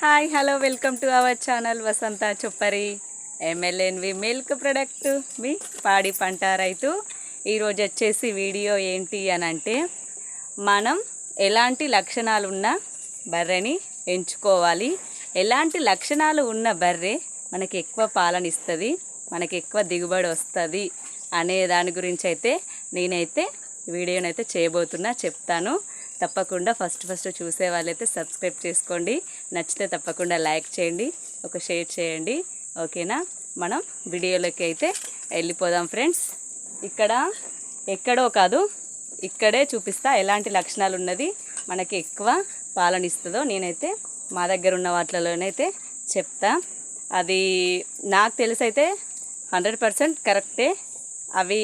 Hi hello welcome to our channel Vasantha Choppari. ఎమ్మెల్యేన్వి milk product మీ పాడి పంట రైతు. ఈరోజు వచ్చేసి వీడియో ఏంటి అని అంటే మనం ఎలాంటి లక్షణాలు ఉన్న బర్రెని ఎంచుకోవాలి. ఎలాంటి లక్షణాలు ఉన్న బర్రె మనకి ఎక్కువ పాలన ఇస్తుంది మనకి ఎక్కువ దిగుబడి వస్తుంది అనే దాని గురించి అయితే నేనైతే వీడియోనైతే చేయబోతున్నా చెప్తాను. తప్పకుండా ఫస్ట్ ఫస్ట్ చూసే వాళ్ళైతే సబ్స్క్రైబ్ చేసుకోండి. నచ్చితే తప్పకుండా లైక్ చేయండి ఒక షేర్ చేయండి. ఓకేనా? మనం వీడియోలోకి అయితే వెళ్ళిపోదాం ఫ్రెండ్స్. ఇక్కడ ఎక్కడో కాదు ఇక్కడే చూపిస్తా ఎలాంటి లక్షణాలు ఉన్నది. మనకి ఎక్కువ పాలనిస్తుందో నేనైతే మా దగ్గర ఉన్న వాటిలోనైతే చెప్తా. అది నాకు తెలిసైతే హండ్రెడ్ పర్సెంట్ కరెక్టే. అవి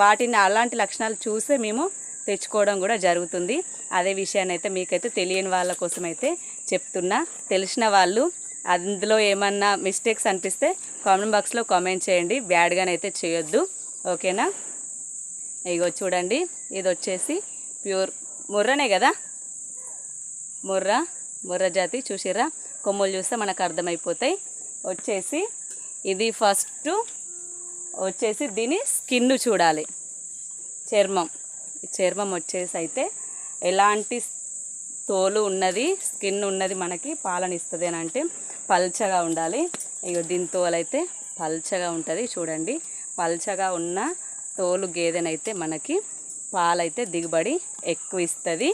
వాటిని అలాంటి లక్షణాలు చూసే మేము తెచ్చుకోవడం కూడా జరుగుతుంది. అదే విషయాన్ని అయితే మీకైతే తెలియని వాళ్ళ కోసం అయితే చెప్తున్నా. తెలిసిన వాళ్ళు అందులో ఏమన్నా మిస్టేక్స్ అనిపిస్తే కామెంట్ బాక్స్లో కామెంట్ చేయండి. బ్యాడ్గానైతే చేయొద్దు. ఓకేనా? ఇగో చూడండి. ఇది వచ్చేసి ప్యూర్ ముర్రనే కదా? ముర్ర ముర్ర జాతి చూసిరా కొమ్ములు చూస్తే మనకు అర్థమైపోతాయి. వచ్చేసి ఇది ఫస్ట్ వచ్చేసి దీని స్కిన్ చూడాలి. చర్మం. చర్మం వచ్చేసి అయితే ఎలాంటి తోలు ఉన్నది స్కిన్ ఉన్నది మనకి పాలన ఇస్తుంది అని అంటే పల్చగా ఉండాలి. ఇక దీని తోలు అయితే పల్చగా ఉంటుంది చూడండి. పల్చగా ఉన్న తోలు గేదెనైతే మనకి పాలైతే దిగుబడి ఎక్కువ ఇస్తుంది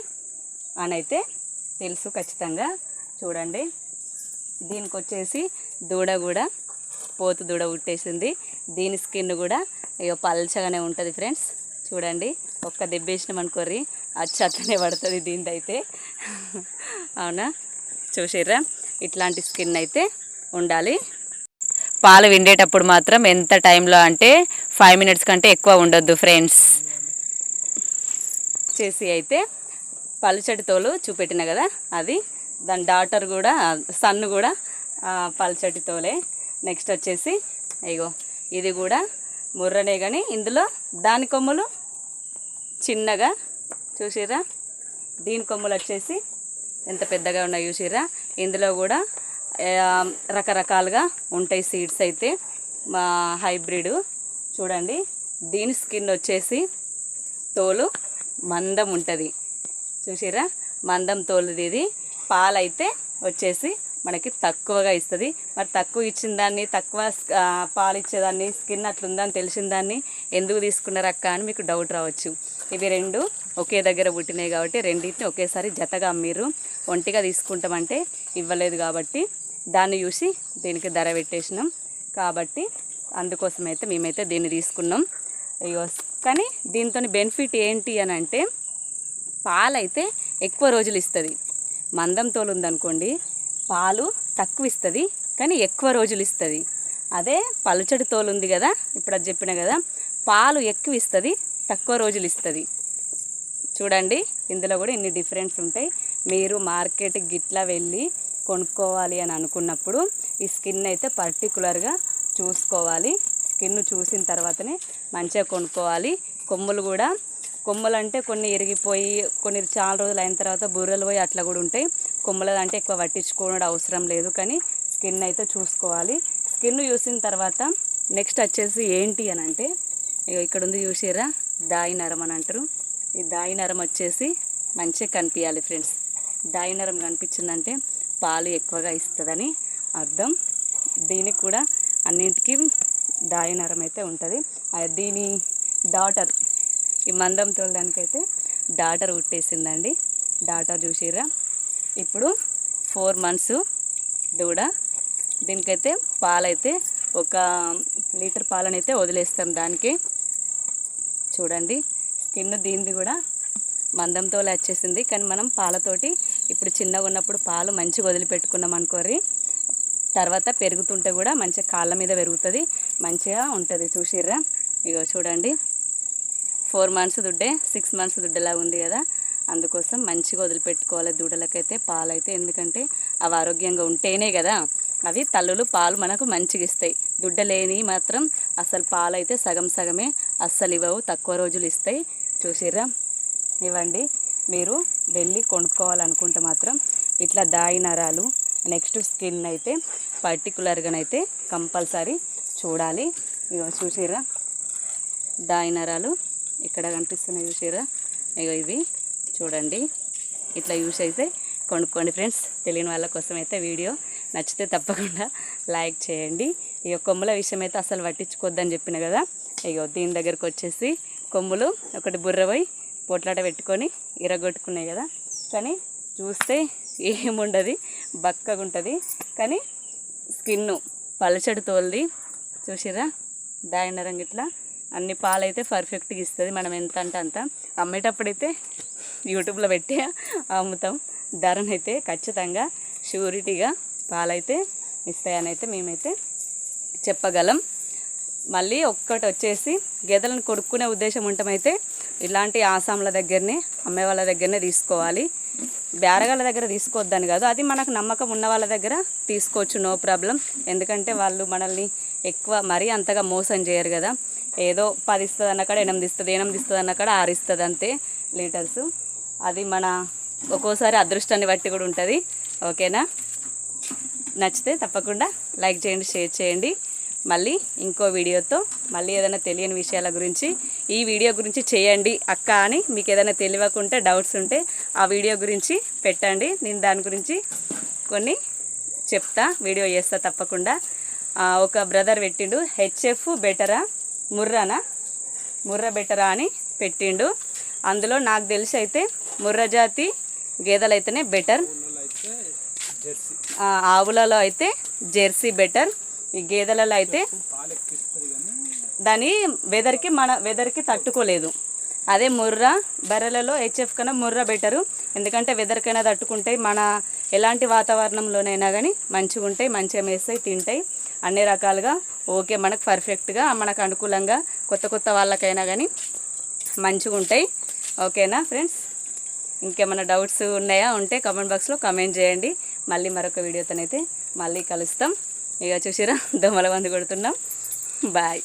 అని అయితే తెలుసు ఖచ్చితంగా చూడండి. దీనికి వచ్చేసి దూడ కూడా పోతు దూడ ఉట్టేసింది. దీని స్కిన్ కూడా ఇక పల్చగానే ఉంటుంది ఫ్రెండ్స్. చూడండి ఒక్క దెబ్బేసినాం అనుకోర్రి అచ్చి అట్లనే పడుతుంది దీనిది అయితే అవునా? చూసిర్రా? ఇట్లాంటి స్కిన్ అయితే ఉండాలి. పాలు విండేటప్పుడు మాత్రం ఎంత టైంలో అంటే ఫైవ్ మినిట్స్ కంటే ఎక్కువ ఉండొద్దు ఫ్రెండ్స్. చేసి అయితే పలుచటి తోలు చూపెట్టిన కదా అది. దాని డాటర్ కూడా సన్ను కూడా పలుచటి తోలే నెక్స్ట్ వచ్చేసి ఇగో ఇది కూడా ముర్రనే కానీ ఇందులో దాని కొమ్ములు చిన్నగా చూసిరా దీని కొమ్ములు వచ్చేసి ఎంత పెద్దగా ఉన్నాయి చూసిర్రా? ఇందులో కూడా రకరకాలుగా ఉంటాయి సీడ్స్ అయితే. మా హైబ్రిడ్ చూడండి. దీని స్కిన్ వచ్చేసి తోలు మందం ఉంటుంది. చూసిరా మందం తోలుది ఇది. పాలైతే వచ్చేసి మనకి తక్కువగా ఇస్తుంది. మరి తక్కువ ఇచ్చిన దాన్ని తక్కువ పాలు ఇచ్చేదాన్ని స్కిన్ అట్లుందని తెలిసిన దాన్ని ఎందుకు తీసుకున్నారు అక్క అని మీకు డౌట్ రావచ్చు. ఇవి రెండు ఒకే దగ్గర పుట్టినాయి కాబట్టి రెండింటిని ఒకేసారి జతగా అమ్మిర్రు. ఒంటిగా తీసుకుంటామంటే ఇవ్వలేదు కాబట్టి దాన్ని చూసి దీనికి ధర పెట్టేసినాం. కాబట్టి అందుకోసం అయితే మేమైతే దీన్ని తీసుకున్నాం. అయ్యో కానీ దీంతో బెనిఫిట్ ఏంటి అని అంటే పాలైతే ఎక్కువ రోజులు ఇస్తుంది. మందం తోలు ఉందనుకోండి పాలు తక్కువ ఇస్తుంది కానీ ఎక్కువ రోజులు ఇస్తుంది అదే పలుచడి తోలు ఉంది కదా ఇప్పుడు అది చెప్పిన కదా పాలు ఎక్కువ ఇస్తుంది తక్కువ రోజులు ఇస్తుంది చూడండి ఇందులో కూడా ఇన్ని డిఫరెన్స్ ఉంటాయి. మీరు మార్కెట్ గిట్లా వెళ్ళి కొనుక్కోవాలి అని అనుకున్నప్పుడు ఈ స్కిన్ అయితే పర్టికులర్గా చూసుకోవాలి. స్కిన్ చూసిన తర్వాతనే మంచిగా కొనుక్కోవాలి. కొమ్ములు కూడా కొమ్ములు అంటే కొన్ని ఇరిగిపోయి కొన్ని చాలా రోజులు అయిన తర్వాత బుర్రలు పోయి అట్లా కూడా ఉంటాయి. కొమ్ములు ఎక్కువ పట్టించుకోవడం అవసరం లేదు కానీ స్కిన్ అయితే చూసుకోవాలి. స్కిన్ చూసిన తర్వాత నెక్స్ట్ వచ్చేసి ఏంటి అని అంటే ఇగో ఇక్కడ ఉంది చూసారా దాయి నరం అని అంటారు. ఈ దాయి నరం వచ్చేసి మంచిగా కనిపించాలి ఫ్రెండ్స్. దాయి నరం కనిపించిందంటే పాలు ఎక్కువగా ఇస్తుందని అర్థం. దీనికి కూడా అన్నింటికి దాయి నరం అయితే ఉంటుంది. దీని డాటర్ ఈ మందం తోలడానికైతే డాటర్ ఉట్టేసిందండి. డాటర్ చూసిర్రా? ఇప్పుడు ఫోర్ మంత్స్ దూడ. దీనికైతే పాలైతే ఒక లీటర్ పాలనైతే వదిలేస్తాం దానికి. చూడండి స్కిన్ దీనిది కూడా మందంతో వచ్చేసింది. కానీ మనం పాలతోటి ఇప్పుడు చిన్నగా ఉన్నప్పుడు పాలు మంచిగా వదిలిపెట్టుకున్నాం అనుకోరి తర్వాత పెరుగుతుంటే కూడా మంచిగా కాళ్ళ మీద పెరుగుతుంది మంచిగా ఉంటుంది. చూసిర్రా? ఇగో చూడండి ఫోర్ మంత్స్ దుడ్డే సిక్స్ మంత్స్ దుడ్డలా ఉంది కదా. అందుకోసం మంచిగా వదిలిపెట్టుకోవాలి దూడలకైతే పాలైతే. ఎందుకంటే అవి ఆరోగ్యంగా ఉంటేనే కదా. అవి తల్లులు పాలు మనకు మంచిగా ఇస్తాయి. దుడ్డ లేని మాత్రం అసలు పాలైతే సగం సగమే అస్సలు ఇవ్వవు తక్కువ రోజులు ఇస్తాయి. చూసిర్రా? ఇవ్వండి. మీరు వెళ్ళి కొనుక్కోవాలనుకుంటే మాత్రం ఇట్లా దాయి నరాలు నెక్స్ట్ స్కిన్ అయితే పర్టికులర్గానైతే కంపల్సరీ చూడాలి. ఇగో చూసిర్రా? దాయి నరాలు ఇక్కడ కనిపిస్తున్నాయి చూసిర్రా? ఇగో ఇవి. చూడండి. ఇట్లా యూస్ అయితే కొనుక్కోండి ఫ్రెండ్స్. తెలియని వాళ్ళ కోసం అయితే వీడియో నచ్చితే తప్పకుండా లైక్ చేయండి. ఈ కొమ్ముల విషయం అయితే అసలు పట్టించుకోవద్దని చెప్పిన కదా. ఇగో దీని దగ్గరకు వచ్చేసి కొమ్ములు ఒకటి బుర్రపోయి పొట్లాట పెట్టుకొని ఇరగొట్టుకున్నాయి కదా. కానీ చూస్తే ఏముండదు బక్కగా ఉంటుంది. కానీ స్కిన్ పలచడి తోలిది. చూసిరా దాయిన రంగు ఇట్లా అన్ని పాలైతే పర్ఫెక్ట్గా ఇస్తుంది. మనం ఎంత అంటే అంత. అమ్మేటప్పుడైతే యూట్యూబ్లో పెట్టి అమ్ముతాం. ధరనైతే ఖచ్చితంగా షూరిటీగా పాలైతే ఇస్తాయని అయితే మేమైతే చెప్పగలం. మళ్ళీ ఒక్కటి వచ్చేసి గేదెలను కొడుక్కునే ఉద్దేశం ఉంటమైతే ఇలాంటి ఆసాంల దగ్గరనే అమ్మే వాళ్ళ దగ్గరనే తీసుకోవాలి. బేరగాళ్ళ దగ్గర తీసుకోవద్దని కాదు అది మనకు నమ్మకం ఉన్న వాళ్ళ దగ్గర తీసుకోవచ్చు నో ప్రాబ్లం. ఎందుకంటే వాళ్ళు మనల్ని ఎక్కువ మరీ అంతగా మోసం చేయరు కదా. ఏదో పది ఇస్తుంది అన్న ఎనిమిది ఇస్తుంది ఎనిమిది ఇస్తుంది అన్న ఆరు ఇస్తుంది అంతే లీటర్స్. అది మన ఒక్కోసారి అదృష్టాన్ని బట్టి కూడా ఉంటుంది. ఓకేనా? నచ్చితే తప్పకుండా లైక్ చేయండి షేర్ చేయండి. మళ్ళీ ఇంకో వీడియోతో మళ్ళీ ఏదైనా తెలియని విషయాల గురించి ఈ వీడియో గురించి చేయండి అక్క అని మీకు ఏదైనా తెలియకుంటే డౌట్స్ ఉంటే ఆ వీడియో గురించి పెట్టండి. నేను దాని గురించి కొన్ని చెప్తా వీడియో చేస్తా తప్పకుండా. ఒక బ్రదర్ పెట్టిండు హెచ్ఎఫ్ బెటరా ముర్రానా? ముర్ర బెటరా అని పెట్టిండు. అందులో నాకు తెలిసి అయితే ముర్రజాతి గేదెలు అయితేనే బెటర్ ఆవులలో అయితే జెర్సీ బెటర్ ఈ గేదెలలో అయితే దాని వెదర్కి మన వెదర్కి తట్టుకోలేదు. అదే ముర్రా బర్రెలలో హెచ్ఎఫ్ కన్నా ముర్ర బెటరు ఎందుకంటే వెదర్కైనా తట్టుకుంటాయి మన ఎలాంటి వాతావరణంలోనైనా కానీ మంచిగా ఉంటాయి మంచిగా మేస్తాయి తింటాయి. అన్ని రకాలుగా ఓకే మనకు పర్ఫెక్ట్గా మనకు అనుకూలంగా కొత్త కొత్త వాళ్ళకైనా కానీ మంచిగా ఉంటాయి. ఓకేనా ఫ్రెండ్స్? ఇంకేమైనా డౌట్స్ ఉన్నాయా ఉంటే కామెంట్ బాక్స్లో కామెంట్ చేయండి. మళ్ళీ మరొక వీడియోతోనైతే మళ్ళీ కలుస్తాం. ఇక చూసిరా దోమల మంది కొడుతున్నాం. బాయ్.